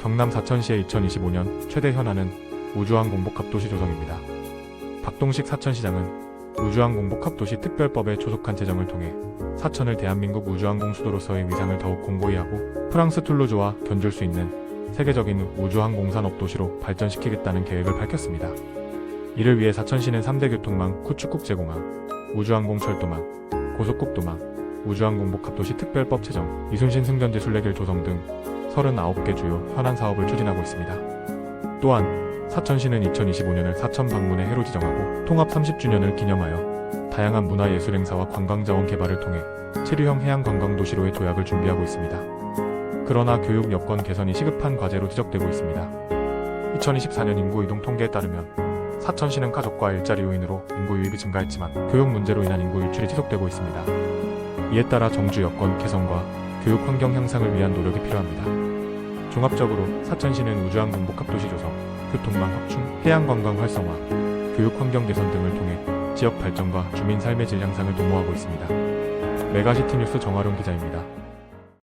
경남 사천시의 2025년 최대 현안은 우주항 공복합도시 조성입니다. 박동식 사천시장은 우주항 공복합도시 특별법에 조속한 제정을 통해 사천을 대한민국 우주항공 수도로서의 위상을 더욱 공고히 하고 프랑스 툴루즈와 견줄 수 있는 세계적인 우주항공 산업 도시로 발전시키겠다는 계획을 밝혔습니다. 이를 위해 사천시는 3대 교통망, 구축국제공항, 우주항공철도망, 고속국도망, 우주항공복합도시 특별법 제정, 이순신 승전제 순례길 조성 등 39개 주요 현안 사업을 추진하고 있습니다. 또한 사천시는 2025년을 사천 방문의 해로 지정하고 통합 30주년을 기념하여 다양한 문화예술 행사와 관광자원 개발을 통해 체류형 해양 관광 도시로의 도약을 준비하고 있습니다. 그러나 교육 여건 개선이 시급한 과제로 지적되고 있습니다. 2024년 인구 이동 통계에 따르면 사천시는 가족과 일자리 요인으로 인구 유입이 증가했지만 교육 문제로 인한 인구 유출이 지속되고 있습니다. 이에 따라 정주 여건 개선과 교육 환경 향상을 위한 노력이 필요합니다. 종합적으로 사천시는 우주항 공 복합도시 조성, 교통망 확충, 해양관광 활성화, 교육 환경 개선 등을 통해 지역 발전과 주민 삶의 질 향상을 도모하고 있습니다. 메가시티 뉴스 정아룡 기자입니다.